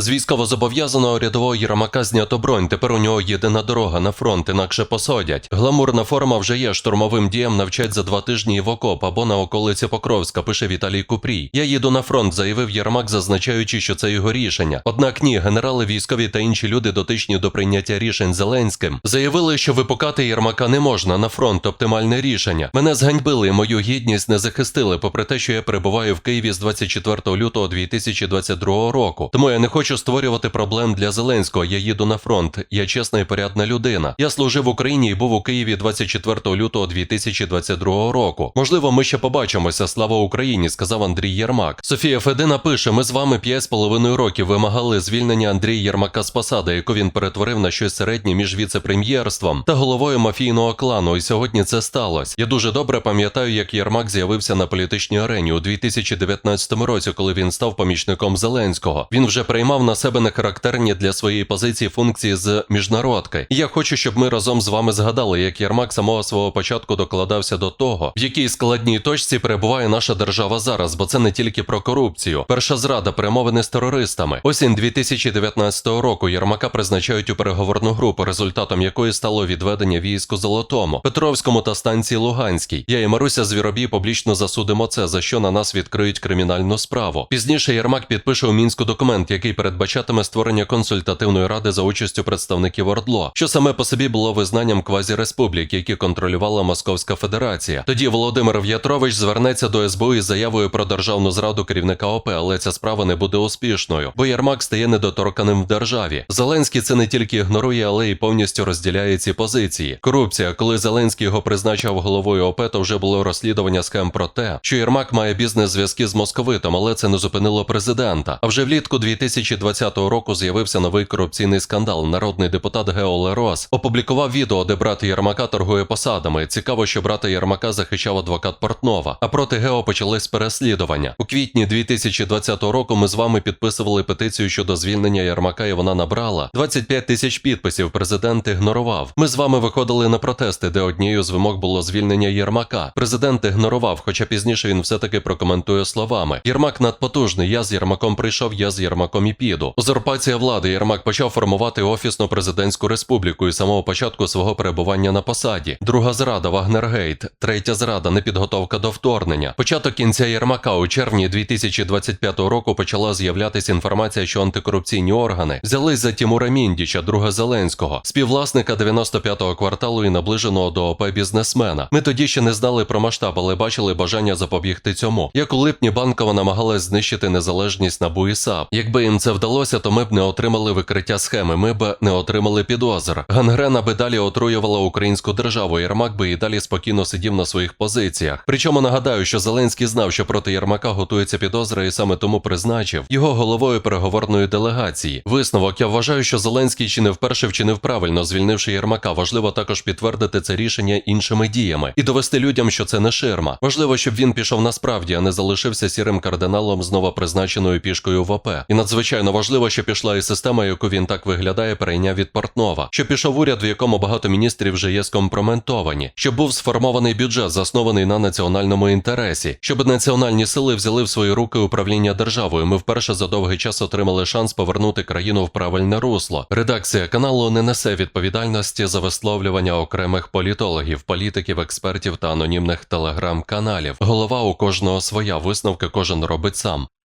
З військовозобов'язаного рядового Єрмака знято бронь, тепер у нього єдина дорога на фронт, інакше посадять. Гламурна форма вже є, штурмовим діям навчать за два тижні в окоп або на околиці Покровська, пише Віталій Купрій. Я їду на фронт, заявив Єрмак, зазначаючи, що це його рішення. Однак ні, генерали, військові та інші люди, дотичні до прийняття рішень Зеленським, заявили, що випукати Єрмака не можна на фронт оптимальне рішення. Мене зганьбили, мою гідність не захистили, попри те, що я перебуваю в Києві з 24 лютого 2022 року. Тому я не хочу створювати проблем для Зеленського. Я їду на фронт. Я чесна і порядна людина. Я служив в Україні і був у Києві 24 лютого 2022 року. Можливо, ми ще побачимося. Слава Україні, сказав Андрій Єрмак. Софія Федина пише: ми з вами 5,5 років вимагали звільнення Андрія Єрмака з посади, яку він перетворив на щось середнє між віце-прем'єрством та головою мафійного клану. І сьогодні це сталося. Я дуже добре пам'ятаю, як Єрмак з'явився на політичній арені у 2019 році, коли він став помічником Зеленського. Він вже приймав на себе нехарактерні для своєї позиції функції з міжнародки. Я хочу, щоб ми разом з вами згадали, як Єрмак самого свого початку докладався до того, в якій складній точці перебуває наша держава зараз, бо це не тільки про корупцію. Перша зрада перемовини з терористами. Осінь 2019 року Єрмака призначають у переговорну групу, результатом якої стало відведення військ у Золотому, Петровському та станції Луганській. Я і Маруся Звіробій публічно засудимо це, за що на нас відкриють кримінальну справу. Пізніше Єрмак підпише у мінську документ, який передбачатиме створення консультативної ради за участю представників ОРДЛО, що саме по собі було визнанням квазіреспублік, які контролювала Московська Федерація. Тоді Володимир В'ятрович звернеться до СБУ із заявою про державну зраду керівника ОП, але ця справа не буде успішною, бо Єрмак стає недоторканим в державі. Зеленський це не тільки ігнорує, але й повністю розділяє ці позиції. Корупція, коли Зеленський його призначав головою ОП, то вже було розслідування схем про те, що Єрмак має бізнес-зв'язки з московитом, але це не зупинило президента. А вже влітку 2020 року з'явився новий корупційний скандал. Народний депутат Гео Лерос опублікував відео, де брат Єрмака торгує посадами. Цікаво, що брата Єрмака захищав адвокат Портнова. А проти Гео почались переслідування. У квітні 2020 року ми з вами підписували петицію щодо звільнення Єрмака, і вона набрала 25 тисяч підписів. Президент ігнорував. Ми з вами виходили на протести, де однією з вимог було звільнення Єрмака. Президент ігнорував, хоча пізніше він все-таки прокоментує словами: Єрмак надпотужний. Я з Єрмаком прийшов, я з Єрмаком і піду. Узурпація влади Єрмак почав формувати офісну президентську республіку із самого початку свого перебування на посаді. Друга зрада Вагнергейт, третя зрада непідготовка до вторгнення. Початок кінця Єрмака у червні 2025 року почала з'являтися інформація, що антикорупційні органи взялись за Тімура Міндіча, друга Зеленського, співвласника 95-го кварталу і наближеного до ОП бізнесмена. Ми тоді ще не знали про масштаб, але бачили бажання запобігти цьому. Як у липні банкова намагалась знищити незалежність НАБУ і САП. Якби їм це вдалося, то ми б не отримали викриття схеми. Ми б не отримали підозр. Гангрена би далі отруювала українську державу. Єрмак би і далі спокійно сидів на своїх позиціях. Причому нагадаю, що Зеленський знав, що проти Єрмака готується підозра, і саме тому призначив його головою переговорної делегації. Висновок я вважаю, що Зеленський чи не вперше вчинив правильно, звільнивши Єрмака. Важливо також підтвердити це рішення іншими діями і довести людям, що це не ширма. Важливо, щоб він пішов насправді, а не залишився сірим кардиналом з новопризначеною пішкою в ОП. І надзвичайно важливо, що пішла і система, яку він так виглядає, перейняв від Портнова. Що пішов уряд, в якому багато міністрів вже є скомпроментовані, щоб був сформований бюджет, заснований на національному інтересі, щоб національні сили взяли в свої руки управління державою. Ми вперше за довгий час отримали шанс повернути країну в правильне русло. Редакція каналу не несе відповідальності за висловлювання окремих політологів, політиків, експертів та анонімних телеграм-каналів. Голова у кожного своя висновки кожен робить сам.